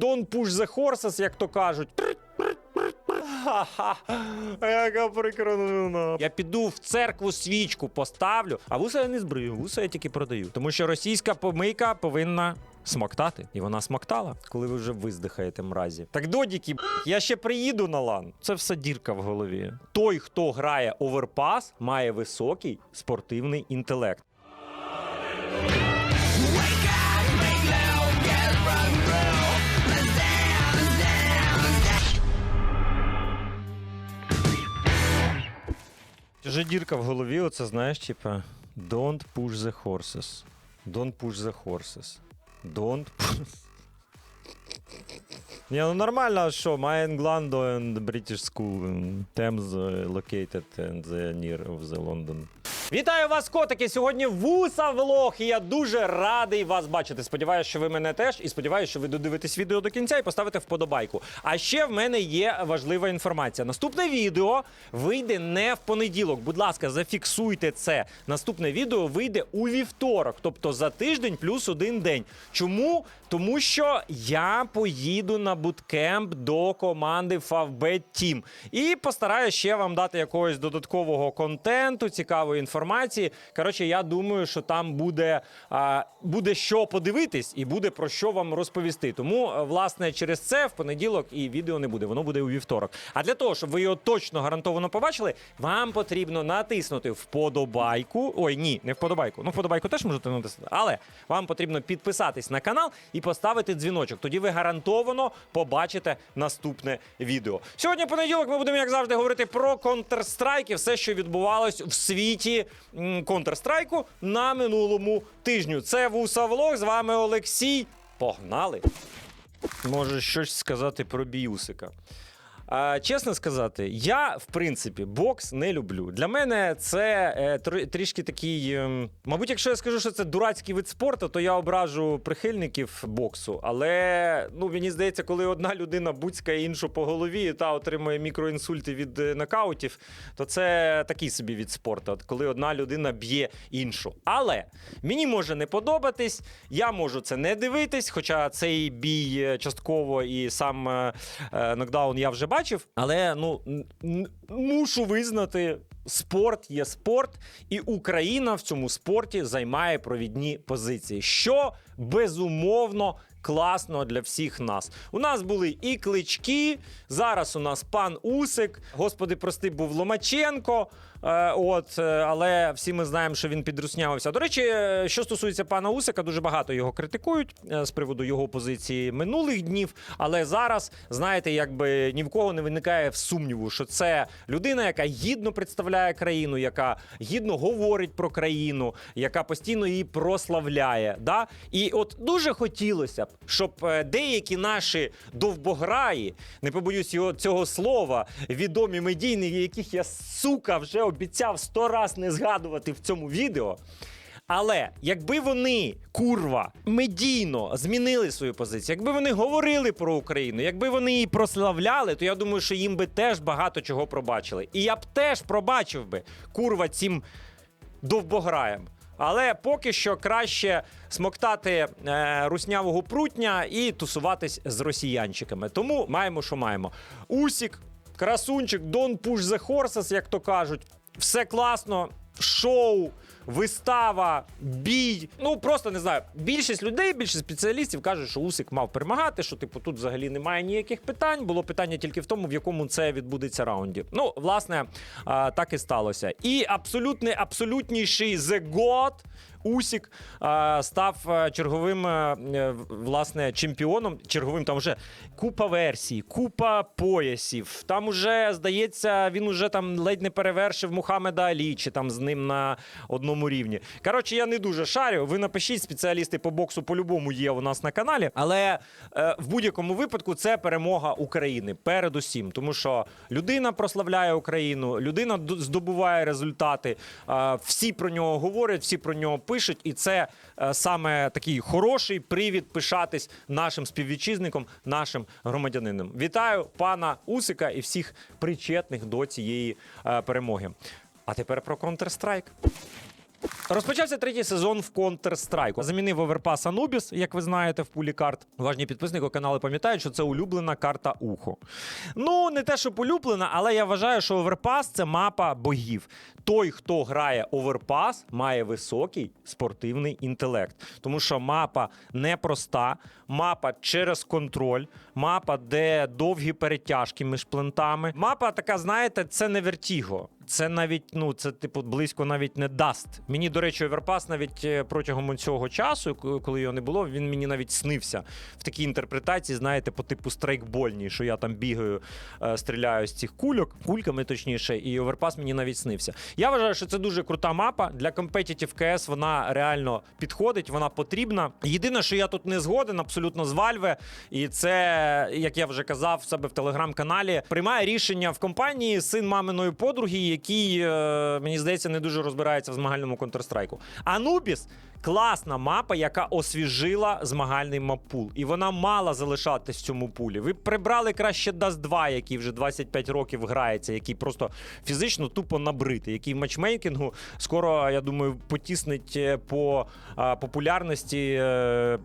Don't push the horses, як то кажуть. Ха-ха, Яка прикра новина. Я піду в церкву свічку поставлю, а вуса я не збрию, вуса я тільки продаю. Тому що російська помийка повинна смоктати. І вона смоктала, коли ви вже виздихаєте мразі. Так додіки, я ще приїду на лан. Це все дірка в голові. Той, хто грає оверпас, має високий спортивний інтелект. Вже дірка в голові, оце знаєш, типа Don't push the horses. Don't push the horses. Don't push... Ні, ну нормально, що? My England and British School Thames uh, located and the near of the London. Вітаю вас, котики! Сьогодні вуса влог, і я дуже радий вас бачити. Сподіваюся, що ви мене теж, і сподіваюся, що ви додивитесь відео до кінця і поставите вподобайку. А ще в мене є важлива інформація. Наступне відео вийде не в понеділок. Будь ласка, зафіксуйте це. Наступне відео вийде у вівторок, тобто за тиждень плюс один день. Чому? Тому що я поїду на буткемп до команди Favbet Team і постараюся ще вам дати якогось додаткового контенту, цікавої інформації. Коротше, я думаю, що там буде, буде що подивитись і буде про що вам розповісти. Тому, е, власне, через це в понеділок і відео не буде. Воно буде у вівторок. А для того, щоб ви його точно гарантовано побачили, вам потрібно натиснути вподобайку. Ой, ні, не вподобайку. Ну, вподобайку теж можете натиснути, але вам потрібно підписатись на канал і поставити дзвіночок. Тоді ви гарантовано побачите наступне відео. Сьогодні понеділок ми будемо, як завжди, говорити про Counter-Strike і все, що відбувалось в світі Counter-Strike на минулому тижню. Це Вуса Влог. З вами Олексій. Погнали! Може щось сказати про Біюсика. Чесно сказати, я в принципі бокс не люблю. Для мене це е, трішки такий. ем, мабуть, якщо я скажу, що це дурацький вид спорту, то я ображу прихильників боксу. Але ну мені здається, коли одна людина буцькає іншу по голові та отримує мікроінсульти від е, нокаутів, то це такий собі від спорту, коли одна людина б'є іншу. Але мені може не подобатись, я можу це не дивитись, хоча цей бій е, частково і сам нокдаун я вже бачив. Але ну мушу визнати, спорт є спорт, і Україна в цьому спорті займає провідні позиції, що безумовно. Класно для всіх нас. У нас були і клички. Зараз у нас пан Усик. Господи, прости, був Ломаченко. Е, от, е, але всі ми знаємо, що він підруснявився. До речі, е, що стосується пана Усика, дуже багато його критикують з приводу його позиції минулих днів. Але зараз, знаєте, якби ні в кого не виникає сумніву, що це людина, яка гідно представляє країну, яка гідно говорить про країну, яка постійно її прославляє. Да? І от дуже хотілося б, щоб деякі наші довбограї, не побоюсь його цього слова, відомі медійники, яких я сука вже обіцяв сто раз не згадувати в цьому відео. Але якби вони, курва, медійно змінили свою позицію, якби вони говорили про Україну, якби вони її прославляли, то я думаю, що їм би теж багато чого пробачили. І я б теж пробачив би курва цим довбограєм. Але поки що краще смоктати е, руснявого прутня і тусуватись з росіянчиками. Тому маємо, що маємо. Усік, красунчик, don't push the horses, як то кажуть. Все класно, шоу, вистава, бій. Ну просто не знаю. Більшість людей, більшість спеціалістів кажуть, що Усик мав перемагати, що типу тут взагалі немає ніяких питань. Було питання тільки в тому, в якому це відбудеться раунді. Ну, власне, так і сталося. І абсолютний, абсолютніший The God Усік став черговим е, власне чемпіоном. Черговим там вже купа версій, купа поясів. Там уже здається, він уже там ледь не перевершив Мухаммеда Алі, чи там з ним на одному рівні. Коротше, я не дуже шарю. Ви напишіть, спеціалісти по боксу по-любому є у нас на каналі. Але е, в будь-якому випадку це перемога України передусім, тому що людина прославляє Україну, людина здобуває результати. е, всі про нього говорять, всі про нього пишуть, і це е, саме такий хороший привід пишатись нашим співвітчизником, нашим громадянином. Вітаю пана Усика і всіх причетних до цієї е, перемоги. А тепер про Counter-Strike. Розпочався третій сезон в Counter-Strike. Замінив оверпас Anubis, як ви знаєте, в пулі карт. Уважні підписники каналу пам'ятають, що це улюблена карта Ухо. Ну, не те, щоб улюблена, але я вважаю, що оверпас це мапа богів. Той, хто грає оверпас, має високий спортивний інтелект. Тому що мапа непроста, мапа через контроль, мапа, де довгі перетяжки між плентами. Мапа така, знаєте, це не вертіго. Це навіть, ну, це типу близько навіть не даст. Мені, до речі, Оверпас навіть е, протягом цього часу, коли його не було, він мені навіть снився в такій інтерпретації, знаєте, по типу страйкбольній, що я там бігаю, е, стріляю з цих кульок, кульками точніше, і Оверпас мені навіть снився. Я вважаю, що це дуже крута мапа. Для Competitive CS вона реально підходить, вона потрібна. Єдине, що я тут не згоден абсолютно з Valve, і це, як я вже казав в себе в телеграм-каналі, приймає рішення в компанії син маминої подруги, який, е, мені здається, не дуже розбирається в змагальному Counter-Strike. Anubis класна мапа, яка освіжила змагальний маппул. І вона мала залишатись в цьому пулі. Ви прибрали краще Dust 2, який вже 25 років грається, який просто фізично тупо набритий, який в матчмейкінгу скоро, я думаю, потіснить е, по популярності, е,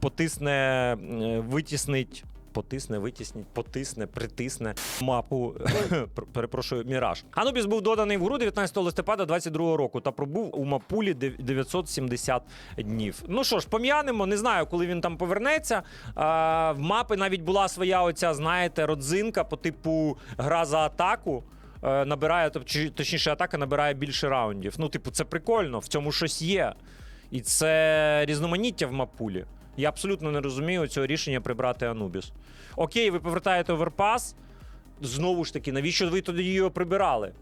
потисне, е, витіснить. Потисне, витісніть, потисне, притисне мапу. Перепрошую, Міраж. Анубіс був доданий в гру 19 листопада 22 року та пробув у мапулі 970 днів. Ну що ж, пом'янемо, не знаю, коли він там повернеться. А, в мапи навіть була своя оця, знаєте, родзинка по типу гра за атаку. е, Набирає, тоб- точніше, атака набирає більше раундів. Ну, типу, це прикольно, в цьому щось є. І це різноманіття в мапулі. Я абсолютно не розумію цього рішення прибрати Анубіс. Окей, ви повертаєте оверпас. Знову ж таки, навіщо ви тоді його прибирали?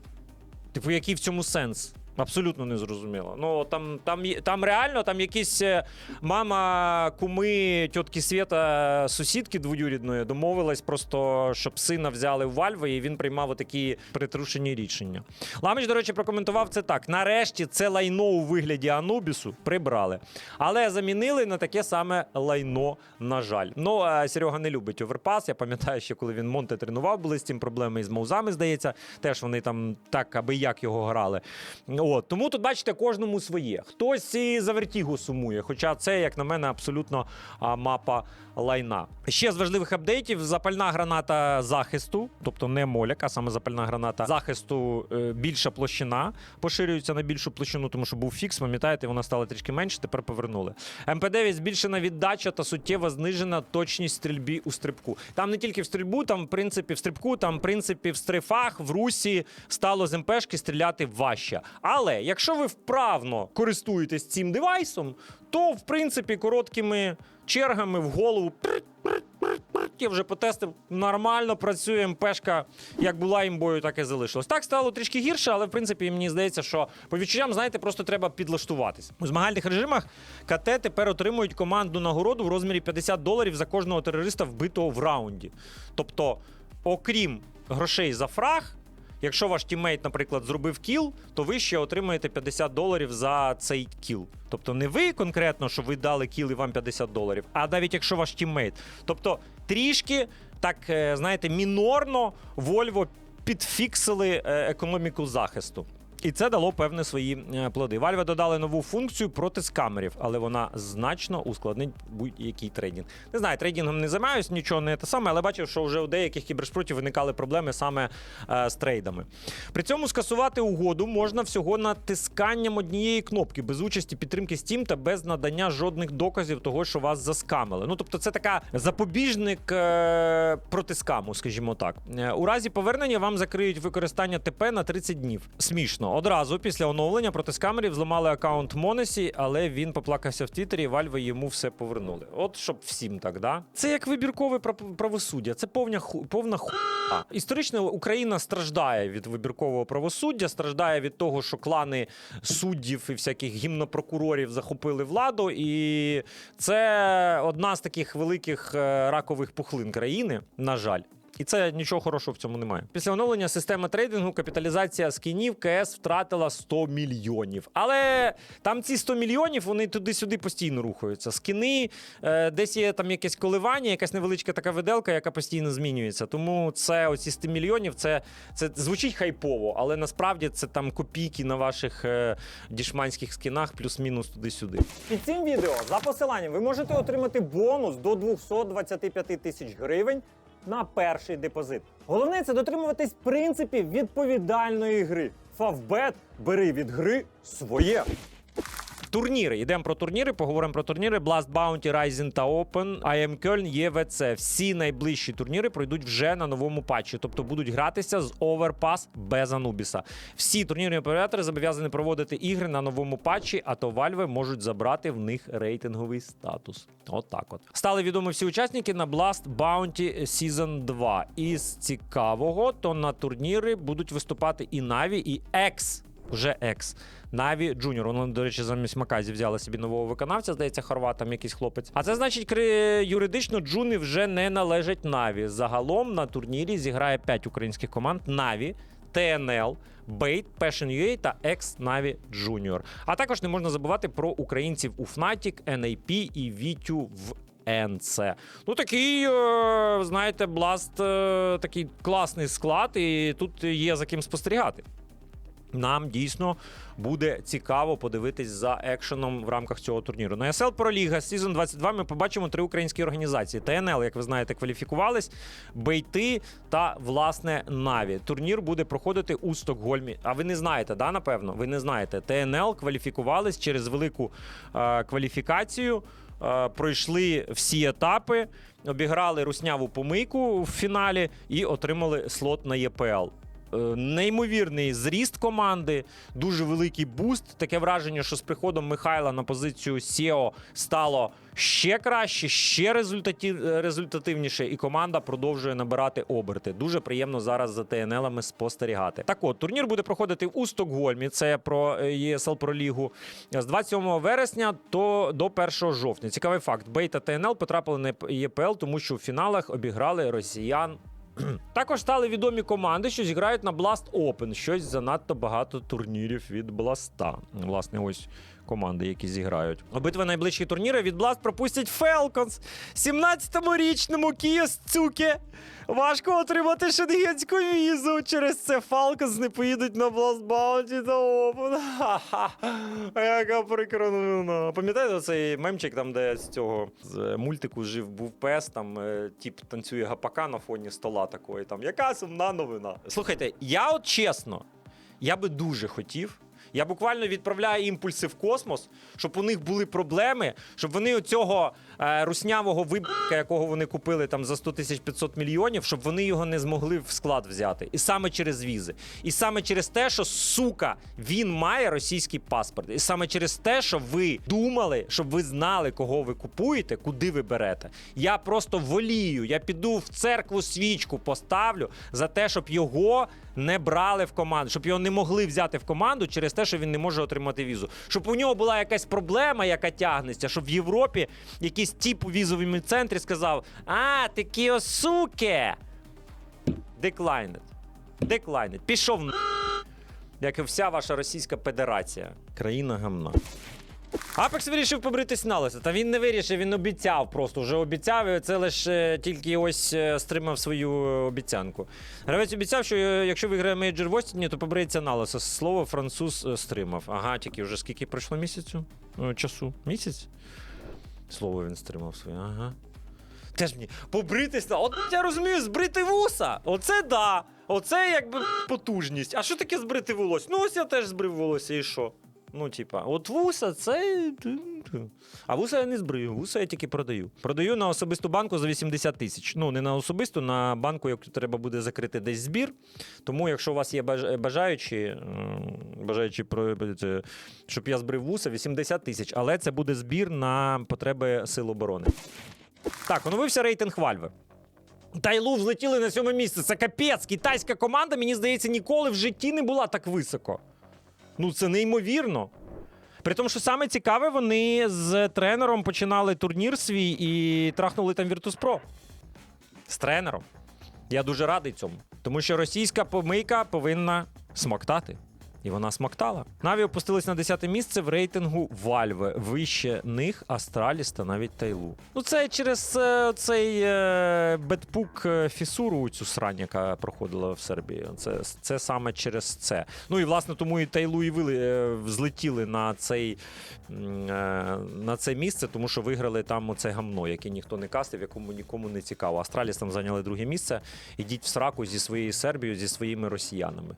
Типу, який в цьому сенс? Абсолютно не зрозуміло. Ну там, там, там реально там якісь е, мама, куми, тітки Свєта, сусідки двоюрідної домовилась просто, щоб сина взяли в Вальви, і він приймав такі притрушені рішення. Ламич, до речі, прокоментував це так: нарешті це лайно у вигляді Анубісу прибрали, але замінили на таке саме лайно, на жаль. Ну, Серега не любить оверпас. Я пам'ятаю, ще коли він Монте тренував, були з цим проблеми із маузами, здається. Теж вони там так, аби як його грали. От. Тому тут, бачите, кожному своє. Хтось і за вертігу сумує, хоча це, як на мене, абсолютно мапа лайна. Ще з важливих апдейтів: запальна граната захисту, тобто не моляк, а саме запальна граната захисту, е, більша площина поширюється на більшу площину, тому що був фікс, пам'ятаєте, вона стала трішки менше, тепер повернули. МП9 збільшена віддача та суттєво знижена точність стрільбі у стрибку. Там не тільки в стрільбу, там, в принципі, в стрибку, там, в принципі, в стрифах, в русі стало з МПшки стріляти важче. Але якщо ви вправно користуєтесь цим девайсом, то в принципі короткими чергами в голову. Я вже потестив, нормально працює МПшка, як була імбою, так і залишилась. Так стало трішки гірше, але в принципі мені здається, що по відчуттям, знаєте, просто треба підлаштуватись. У змагальних режимах КТ тепер отримують командну нагороду в розмірі 50 доларів за кожного терориста, вбитого в раунді. Тобто, окрім грошей за фраг. Якщо ваш тіммейт, наприклад, зробив кіл, то ви ще отримаєте 50 доларів за цей кіл. Тобто не ви конкретно, що ви дали кіл і вам 50 доларів, а навіть якщо ваш тіммейт. Тобто трішки, так е, знаєте, мінорно Вольво підфіксили е, економіку захисту. І це дало певне свої е, плоди. Valve додали нову функцію проти скамерів, але вона значно ускладнить будь-який трейдинг. Не знаю, трейдингом не займаюся, нічого не те саме, але бачив, що вже у деяких кіберспортів виникали проблеми саме е, з трейдами. При цьому скасувати угоду можна всього натисканням однієї кнопки, без участі підтримки Steam та без надання жодних доказів того, що вас заскамили. Ну тобто, це така запобіжник е, проти скаму, скажімо так. Е, у разі повернення вам закриють використання ТП на 30 днів. Смішно. Одразу після оновлення проти скамерів зламали аккаунт Монесі, але він поплакався в Твіттері, і Вальви йому все повернули. От щоб всім так, да? Це як вибіркове прав- правосуддя. Це повня ху... повна ху... Історично Україна страждає від вибіркового правосуддя, страждає від того, що клани суддів і всяких гімнопрокурорів захопили владу. І це одна з таких великих е, ракових пухлин країни, на жаль. І це нічого хорошого в цьому немає. Після оновлення системи трейдингу капіталізація скінів КС втратила 100 мільйонів. Але там ці 100 мільйонів вони туди-сюди постійно рухаються. Скіни е, десь є там якесь коливання, якась невеличка така виделка, яка постійно змінюється. Тому це оці 100 мільйонів, це, це звучить хайпово, але насправді це там копійки на ваших е, дішманських скінах, плюс-мінус туди-сюди. Під цим відео за посиланням ви можете отримати бонус до 225 тисяч гривень на перший депозит. Головне це дотримуватись принципів відповідальної гри. Фавбет бери від гри своє. Турніри. Йдемо про турніри, поговоримо про турніри. Blast Bounty, Rising та Open, IM Köln, ЄВЦ. Всі найближчі турніри пройдуть вже на новому патчі, тобто будуть гратися з Overpass без Анубіса. Всі турнірні оператори зобов'язані проводити ігри на новому патчі, а то Valve можуть забрати в них рейтинговий статус. От от. Стали відомі всі учасники на Blast Bounty Season 2. Із цікавого, то на турніри будуть виступати і Na'Vi, і X. Вже екс. Наві Джуніор. Вони, до речі, замість Маказі взяли собі нового виконавця, здається, хорват, там якийсь хлопець. А це значить, юридично Джуни вже не належать Наві. Загалом на турнірі зіграє 5 українських команд: Наві, ТНЛ, Bait, Passion UA та X Na'Vi Junior. А також не можна забувати про українців у Fnatic, NAP і Вітю в НЦ. Ну такий, е, знаєте, Blast е, такий класний склад, і тут є за ким спостерігати. Нам дійсно буде цікаво подивитись за екшеном в рамках цього турніру. На Pro League Season 22 ми побачимо три українські організації. ТНЛ, як ви знаєте, кваліфікувались, Бейти та власне Наві. Турнір буде проходити у Стокгольмі. А ви не знаєте, да, напевно? Ви не знаєте. ТНЛ кваліфікувались через велику е, кваліфікацію. е, Пройшли всі етапи, обіграли русняву помийку в фіналі і отримали слот на ЄПЛ. Е, Неймовірний зріст команди, дуже великий буст. Таке враження, що з приходом Михайла на позицію Сео стало ще краще, ще результатив, результативніше, і команда продовжує набирати оберти. Дуже приємно зараз за ТНЛами спостерігати. Так от, турнір буде проходити у Стокгольмі. Це про е, ЄСЛ про лігу з 27 вересня то до 1 жовтня. Цікавий факт: Бей та ТНЛ потрапили на ЄПЛ, тому що в фіналах обіграли росіян також стали відомі команди, що зіграють на Blast Open. Щось занадто багато турнірів від Бласта. Власне, ось команди, які зіграють. Обидва найближчі турніри від Blast пропустять Falcons. 17-річному Кієсцуке. Важко отримати шенгенську візу. Через це Falcons не поїдуть на Blast Bounty та Open. Ха-ха. Яка прикра новина. Пам'ятаєте цей мемчик, там, де з цього з е, мультику жив був пес, там е, тіп танцює гапака на фоні стола такої. Там яка сумна новина. Слухайте, я от чесно, я би дуже хотів. Я буквально відправляю імпульси в космос, щоб у них були проблеми, щоб вони оцього е, руснявого вибка, якого вони купили там за 100 тисяч 500 мільйонів, щоб вони його не змогли в склад взяти. І саме через візи. І саме через те, що сука, він має російський паспорт. І саме через те, що ви думали, щоб ви знали, кого ви купуєте, куди ви берете. Я просто волію. Я піду в церкву свічку поставлю за те, щоб його не брали в команду, щоб його не могли взяти в команду через те, що він не може отримати візу. Щоб у нього була якась проблема, яка тягнеться, щоб в Європі якийсь тіп у візовому центрі сказав: А, ти кіосуке! Declined. Declined. Пішов на. Як і вся ваша Російська Федерація. Країна гамна. Апекс вирішив побритись на лисо. Та він не вирішив, він обіцяв просто вже обіцяв. І це лише тільки ось е, стримав свою обіцянку. Гравець обіцяв, що е, якщо виграє мейджор в Остіні, то побриється на лисо. Слово француз е, стримав. Ага, тільки вже скільки пройшло місяцю? Часу? Місяць? Слово він стримав своє, ага. Теж мені побритись на. От я розумію, збрити вуса. Оце да. Оце якби потужність. А що таке збрити волосся? Ну, ось я теж збрив волосся, і що? Ну, типа, от вуса це. А вуса я не збрию, вуса я тільки продаю. Продаю на особисту банку за 80 тисяч. Ну, не на особисту, на банку, яку треба буде закрити десь збір. Тому, якщо у вас є бажаючі, бажаючі щоб я збрив вуса, 80 тисяч. Але це буде збір на потреби Сил оборони. Так, оновився рейтинг Вальви. Тайлу взлетіли на сьоме місце. Це капець. Китайська команда, мені здається, ніколи в житті не була так високо. Ну, це неймовірно. При тому, що саме цікаве, вони з тренером починали турнір свій і трахнули там Virtus.pro. З тренером. Я дуже радий цьому, тому що російська помийка повинна смоктати. І вона смоктала. Наві опустились на 10 місце в рейтингу Вальве. Вище них Астраліс та навіть Тайлу. Ну це через е, цей е, бетпук е, фісуру, цю срань, яка проходила в Сербії. Це, це саме через це. Ну і власне тому і Тайлу і вили, взлетіли на цей, на це місце, тому що виграли там оце гамно, яке ніхто не кастив, якому нікому не цікаво. Астраліс там зайняли друге місце. Ідіть в сраку зі своєю Сербією, зі своїми росіянами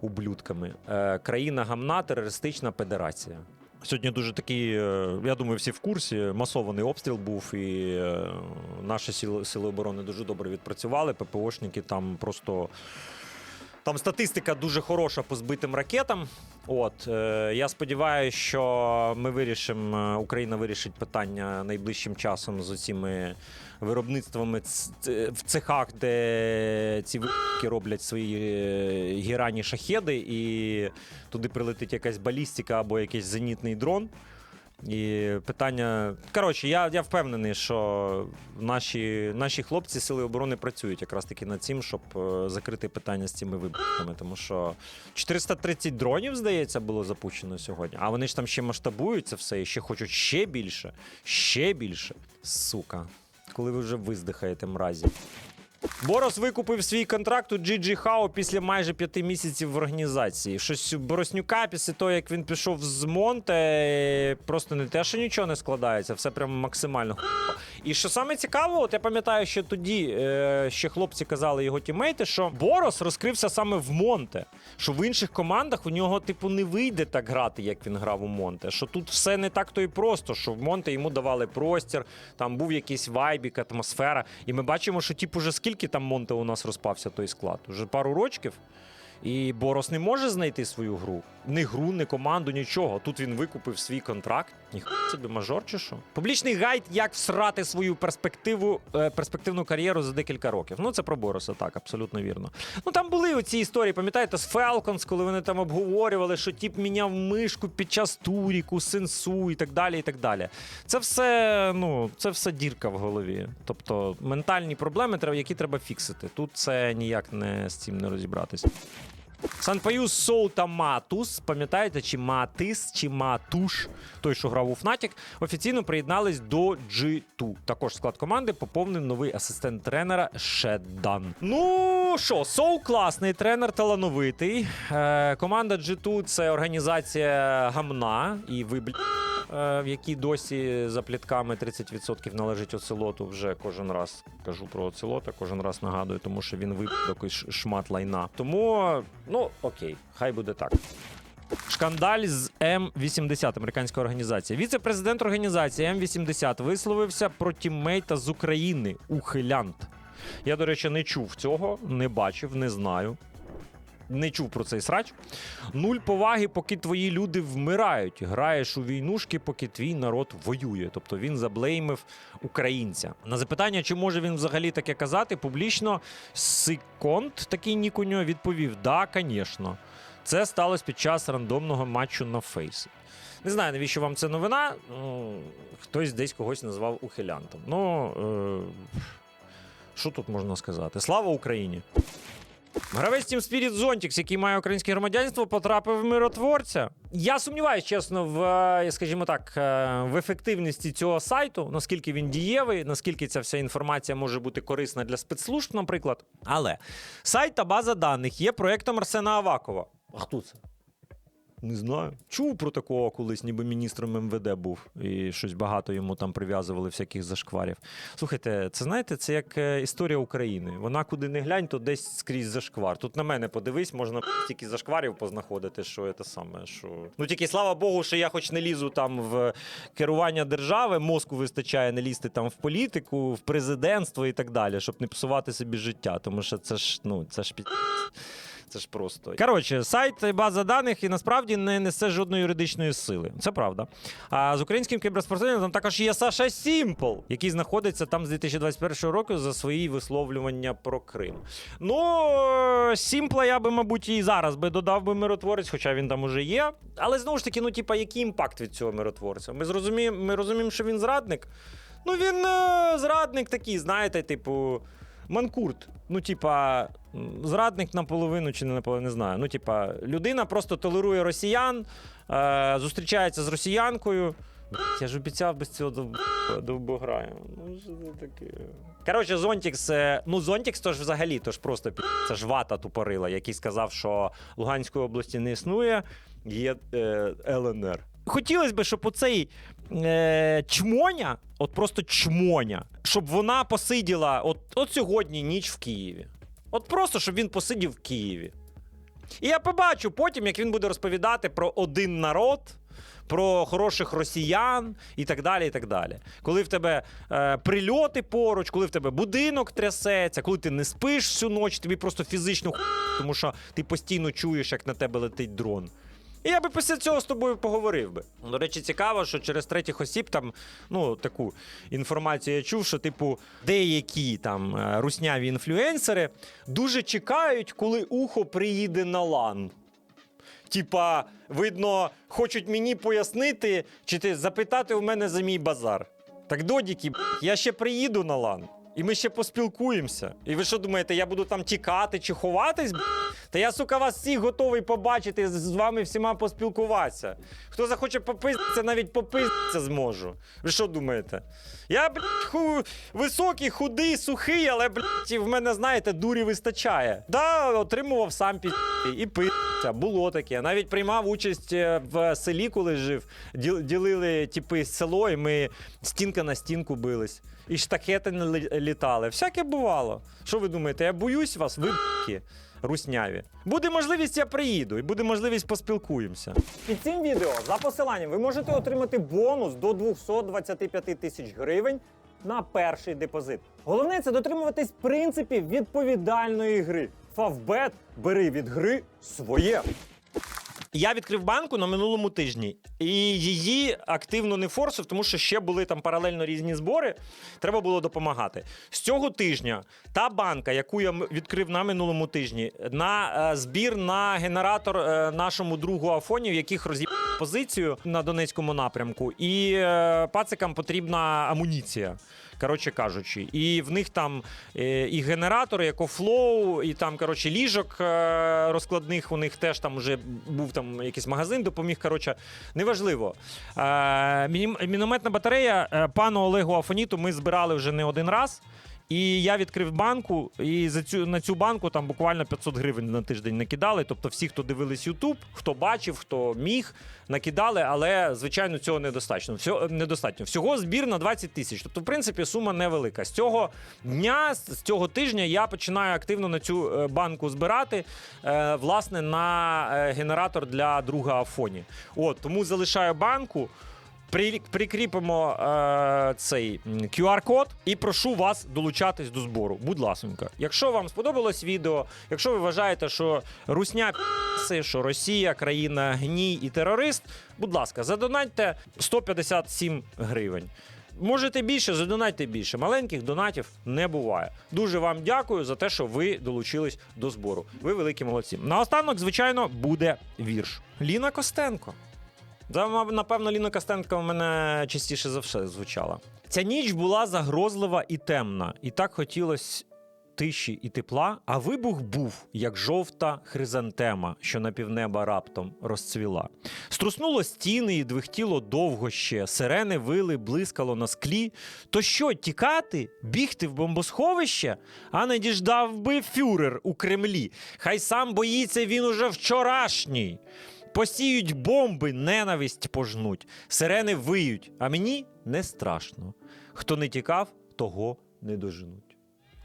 ублюдками. Е, країна гамна, терористична федерація. Сьогодні дуже такий, е, я думаю, всі в курсі. Масований обстріл був, і е, наші сили оборони дуже добре відпрацювали. ППОшники там просто. Там статистика дуже хороша по збитим ракетам. От е, я сподіваюся, що ми вирішимо, е, Україна вирішить питання найближчим часом з оціми виробництвами в цехах, де ці вики роблять свої е, гірані шахеди, і туди прилетить якась балістика або якийсь зенітний дрон. І питання. Коротше, я, я впевнений, що наші, наші хлопці Сили оборони працюють якраз таки над цим, щоб е, закрити питання з цими вибухами. Тому що 430 дронів, здається, було запущено сьогодні. А вони ж там ще масштабують це все і ще хочуть ще більше, ще більше. Сука. Коли ви вже виздихаєте мразі. Борос викупив свій контракт у GG Хао після майже п'яти місяців в організації. Щось у Бороснюка після того, як він пішов з Монте, просто не те, що нічого не складається, все прям максимально. І що саме цікаво, от я пам'ятаю, що тоді е, ще хлопці казали його тімейти, що Борос розкрився саме в Монте. Що в інших командах у нього, типу, не вийде так грати, як він грав у Монте. Що тут все не так то і просто, що в Монте йому давали простір, там був якийсь вайбік, атмосфера. І ми бачимо, що типу, уже скільки там Монте у нас розпався той склад? Уже пару рочків. І Борос не може знайти свою гру. Ні гру, ні команду, нічого. Тут він викупив свій контракт. Ніхуя собі мажор чи що? Публічний гайд, як всрати свою перспективу, е, перспективну кар'єру за декілька років. Ну, це про Бороса, так, абсолютно вірно. Ну там були оці історії, пам'ятаєте, з Falcons, коли вони там обговорювали, що тіп міняв мишку під час туріку, сенсу і так далі. і так далі. Це все, ну, це все дірка в голові. Тобто ментальні проблеми, які треба фіксити. Тут це ніяк не з цим не розібратися. Санпаюс Соу та Матус, пам'ятаєте, чи Матис, чи Матуш, той, що грав у Фнатік, офіційно приєднались до G2. Також склад команди поповнив новий асистент тренера Шедан. Ну що, Соу класний тренер, талановитий. Е, команда G2 це організація гамна, і ви бл... е, в якій досі за плітками 30% належить оцелоту. Вже кожен раз кажу про оцелота, кожен раз нагадую, тому що він випадок якийсь шмат лайна. Тому, ну окей, хай буде так. Шкандаль з М80, американська організація. Віце-президент організації М80 висловився про тіммейта з України ухилянт. Я, до речі, не чув цього, не бачив, не знаю. Не чув про цей срач. Нуль поваги, поки твої люди вмирають. Граєш у війнушки, поки твій народ воює. Тобто він заблеймив українця. На запитання, чи може він взагалі таке казати, публічно Сиконт, такий нік у нього, відповів: Да, звісно. Це сталося під час рандомного матчу на фейс. Не знаю, навіщо вам це новина. Ну, хтось десь когось назвав ухилянтом. Ну, е, що тут можна сказати? Слава Україні! Гравець Team Spirit Зонтікс, який має українське громадянство, потрапив в миротворця. Я сумніваюся, чесно, в е, скажімо так, е, в ефективності цього сайту, наскільки він дієвий, наскільки ця вся інформація може бути корисна для спецслужб, наприклад. Але сайт та база даних є проектом Арсена Авакова. А хто це? Не знаю. Чув про такого колись, ніби міністром МВД був, і щось багато йому там прив'язували всяких зашкварів. Слухайте, це знаєте, це як е, історія України. Вона куди не глянь, то десь скрізь зашквар. Тут на мене подивись, можна тільки зашкварів познаходити, що це саме. Що... Ну тільки слава Богу, що я хоч не лізу там в керування держави, мозку вистачає не лізти там в політику, в президентство і так далі, щоб не псувати собі життя. Тому що це ж ну це ж під. Це ж просто. Коротше, сайт база даних і насправді не несе жодної юридичної сили. Це правда. А з українським кіберспортсменом також є Саша Сімпл, який знаходиться там з 2021 року за свої висловлювання про Крим. Ну, Сімпла я би, мабуть, і зараз би додав би миротворець, хоча він там уже є. Але знову ж таки, ну, типа, який імпакт від цього миротворця? Ми зрозуміємо, ми розуміємо, що він зрадник. Ну, він е, зрадник такий, знаєте, типу. Манкурт. Ну, типа, зрадник наполовину чи не наполовину, не знаю. Ну, типа, людина просто толерує росіян, е, зустрічається з росіянкою. Я ж обіцяв без цього дов- довбограю. Ну, що це таке? Коротше, Зонтікс, е, ну Зонтікс то ж взагалі, то ж просто пі... це ж вата тупорила, який сказав, що Луганської області не існує, є е, ЛНР. Хотілося б, щоб оцей е, чмоня, от просто чмоня, щоб вона посиділа от, от сьогодні ніч в Києві. От просто, щоб він посидів в Києві. І я побачу потім, як він буде розповідати про один народ, про хороших росіян і так далі. і так далі. Коли в тебе е, прильоти поруч, коли в тебе будинок трясеться, коли ти не спиш всю ніч, тобі просто фізично тому що ти постійно чуєш, як на тебе летить дрон. І я би після цього з тобою поговорив би. До речі, цікаво, що через третіх осіб там ну таку інформацію я чув, що типу деякі там е, русняві інфлюенсери дуже чекають, коли ухо приїде на лан. Типа, видно, хочуть мені пояснити, чи ти запитати у мене за мій базар. Так, додіки, я ще приїду на лан, і ми ще поспілкуємося. І ви що думаєте, я буду там тікати чи ховатись? Та я, сука, вас всіх готовий побачити, з- вами всіма поспілкуватися. Хто захоче попиздитися, навіть попиздитися зможу. Ви що думаєте? Я, блядь, ху... високий, худий, сухий, але, блядь, в мене, знаєте, дурі вистачає. Да, отримував сам пі і пи***ся, було таке. Навіть приймав участь е, в селі, коли жив. Діл- Ділили типи село, і ми стінка на стінку бились. І штахети не літали. Всяке бувало. Що ви думаєте? Я боюсь вас, ви б***ки, русняві. Буде можливість, я приїду, і буде можливість поспілкуємося. Під цим відео за посиланням ви можете отримати бонус до 225 тисяч гривень на перший депозит. Головне це дотримуватись принципів відповідальної гри. Фавбет бери від гри своє. Я відкрив банку на минулому тижні, і її активно не форсив, тому що ще були там паралельно різні збори. Треба було допомагати. З цього тижня та банка, яку я відкрив на минулому тижні, на е, збір на генератор е, нашому другу Афонів, яких розіб позицію на Донецькому напрямку, і е, пацикам потрібна амуніція. Коротше кажучи, і в них там е, і генератори, екофлоу, і там коротше ліжок е, розкладних. У них теж там вже був там якийсь магазин, допоміг. Коротше, неважливо. Е, мінометна батарея пану Олегу Афоніту ми збирали вже не один раз. І я відкрив банку, і за цю на цю банку там буквально 500 гривень на тиждень накидали. Тобто, всі, хто дивились Ютуб, хто бачив, хто міг, накидали, але звичайно цього недостатньо. Всього недостатньо. Всього збір на 20 тисяч. Тобто, в принципі, сума невелика. З цього дня, з цього тижня, я починаю активно на цю е, банку збирати, е, власне, на е, генератор для друга Афоні. От тому залишаю банку. При, прикріпимо е, цей QR-код і прошу вас долучатись до збору. Будь ласонька. Якщо вам сподобалось відео, якщо ви вважаєте, що русня що Росія країна гній і терорист, будь ласка, задонатьте 157 гривень. Можете більше, задонатьте більше. Маленьких донатів не буває. Дуже вам дякую за те, що ви долучились до збору. Ви великі молодці. Наостанок, звичайно, буде вірш. Ліна Костенко. Да, напевно, Ліна Костенко в мене частіше за все звучала. Ця ніч була загрозлива і темна, і так хотілося тиші і тепла, а вибух був, як жовта хризантема, що на півнеба раптом розцвіла. Струснуло стіни і двихтіло довго ще, сирени вили, блискало на склі. То що, тікати, бігти в бомбосховище? А не діждав би фюрер у Кремлі. Хай сам боїться він уже вчорашній. Посіють бомби, ненависть пожнуть, сирени виють, а мені не страшно. Хто не тікав, того не доженуть.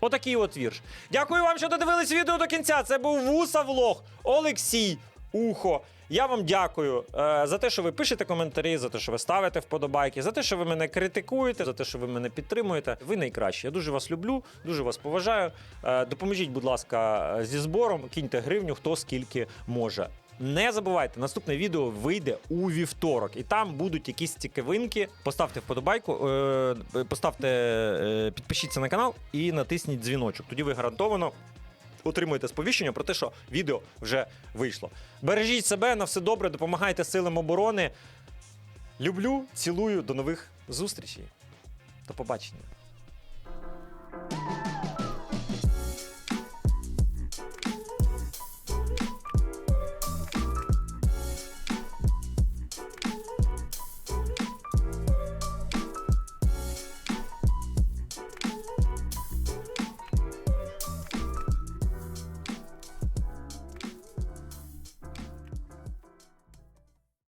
Отакий от вірш. Дякую вам, що додивились відео до кінця. Це був Вуса Влог, Олексій Ухо. Я вам дякую е, за те, що ви пишете коментарі, за те, що ви ставите вподобайки, за те, що ви мене критикуєте, за те, що ви мене підтримуєте. Ви найкращі. Я дуже вас люблю, дуже вас поважаю. Е, допоможіть, будь ласка, зі збором, киньте гривню, хто скільки може. Не забувайте, наступне відео вийде у вівторок, і там будуть якісь цікавинки. Поставте вподобайку, е, поставте, е, підпишіться на канал і натисніть дзвіночок. Тоді ви гарантовано отримуєте сповіщення про те, що відео вже вийшло. Бережіть себе, на все добре, допомагайте силам оборони. Люблю, цілую, до нових зустрічей. До побачення.